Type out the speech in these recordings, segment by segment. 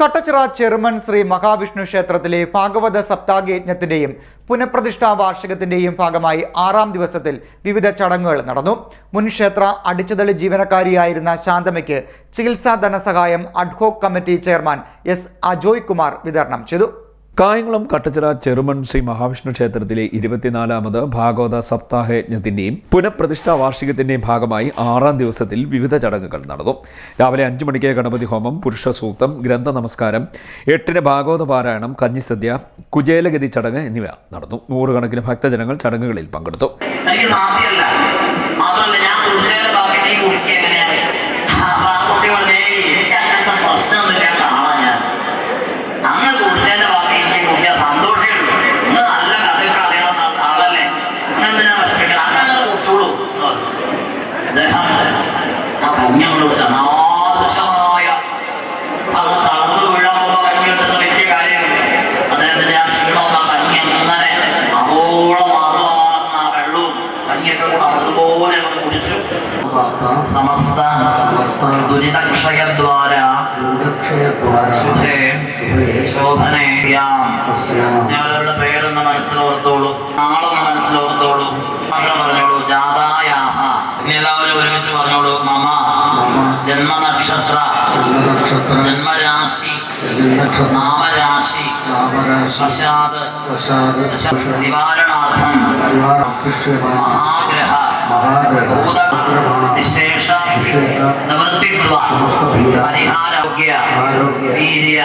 കട്ടച്ചിറ ചെറുമൺ ശ്രീ മഹാവിഷ്ണു ക്ഷേത്രത്തിലെ ഭാഗവത സപ്താഹയജ്ഞത്തിന്റെയും പുനഃപ്രതിഷ്ഠാ വാർഷികത്തിന്റെയും ഭാഗമായി ആറാം ദിവസത്തിൽ വിവിധ ചടങ്ങുകൾ നടന്നു. മുൻ ക്ഷേത്ര അടിച്ചതളി ജീവനക്കാരിയായിരുന്ന ശാന്തമയ്ക്ക് ചികിത്സാ ധനസഹായം ad hoc committee chairman S Ajoy Kumar വിതരണം ചെയ്തു. കായംകുളം കട്ടച്ചിറ ചെറുമൺ ശ്രീ മഹാവിഷ്ണു ക്ഷേത്രത്തിലെ ഇരുപത്തിനാലാമത് ഭാഗവത സപ്താഹയജ്ഞത്തിന്റെയും പുനഃപ്രതിഷ്ഠാ വാർഷികത്തിന്റെയും ഭാഗമായി ആറാം ദിവസത്തിൽ വിവിധ ചടങ്ങുകൾ നടന്നു. രാവിലെ അഞ്ചു മണിക്ക് ഗണപതി ഹോമം പുരുഷ സൂക്തം ഗ്രന്ഥ നമസ്കാരം എട്ടിന് ഭാഗവത പാരായണം കഞ്ഞിസദ്യ കുചേലഗതി ചടങ്ങ് എന്നിവ നടന്നു. നൂറുകണക്കിന് ഭക്തജനങ്ങൾ ചടങ്ങുകളിൽ പങ്കെടുത്തു. ഞാൻ ആ കഞ്ഞി കൊണ്ട് കൊടുത്ത അനാവശ്യമായ അങ്ങ് തളർന്നു വീഴാൻ പോകുന്ന കഞ്ഞി കിട്ടുന്ന വലിയ കാര്യമില്ല അദ്ദേഹത്തിന് ഞാൻ ക്ഷീണമെന്ന കഞ്ഞി അങ്ങനെ അവോളം മാറുവാർന്ന ആ വെള്ളവും കഞ്ഞിയൊക്കെ കൂടെ അതുപോലെ അങ്ങ് കുടിച്ചു. സമസ്ത ദുരിതക്ഷയദ്വാര. ശുഭേ ശോഭനേ ഞങ്ങളുടെ പേരൊന്ന് മനസ്സിലോർത്തോളൂ. നാളൊന്ന് മനസ്സിലോർത്തോളൂ. മാത്രം പറഞ്ഞോളൂ ജാതായാഹ. എല്ലാവരും ഒരുമിച്ച് പറഞ്ഞോളൂ മമ ജന്മനക്ഷത്ര ജന്മരാശി നാമരാശി വശാത് നിവാരണാർത്ഥം മഹാഗ്രഹ വിശേഷ നിവൃത്തിത്വ പരിഹാരോഗ്യ വീര്യ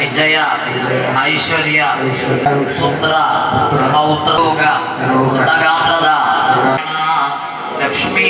വിജയ ഐശ്വര്യ പുത്ര പൗത്രോഗ ലക്ഷ്മീ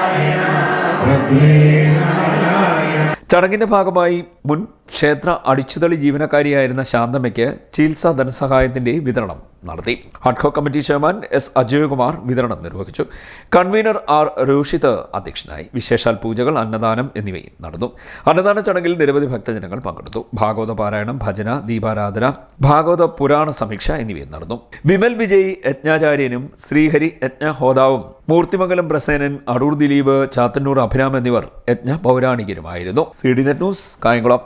ചടങ്ങിന്റെ ഭാഗമായി മുൻ ക്ഷേത്ര അടിച്ചുതളി ജീവനക്കാരിയായിരുന്ന ശാന്തമ്മയ്ക്ക് ചികിത്സാ ധനസഹായത്തിന്റെ വിതരണം നടത്തി. Ad hoc committee chairman S Ajayakumar വിതരണം നിർവഹിച്ചു. കൺവീനർ ആർ രോഷിത് അധ്യക്ഷനായി. വിശേഷാൽ പൂജകൾ അന്നദാനം എന്നിവയും നടന്നു. അന്നദാന ചടങ്ങിൽ നിരവധി ഭക്തജനങ്ങൾ പങ്കെടുത്തു. ഭാഗവത പാരായണം ഭജന ദീപാരാധന ഭാഗവത പുരാണ സമീക്ഷ എന്നിവയും നടന്നു. വിമൽ വിജയ് യജ്ഞാചാര്യനും ശ്രീഹരി യജ്ഞഹോതാവും മൂർത്തിമംഗലം പ്രസേനൻ അടൂർ ദിലീപ് ചാത്തന്നൂർ അഭിരാം എന്നിവർ യജ്ഞ പൗരാണികരുമായിരുന്നു. C D net news Kayamkulam.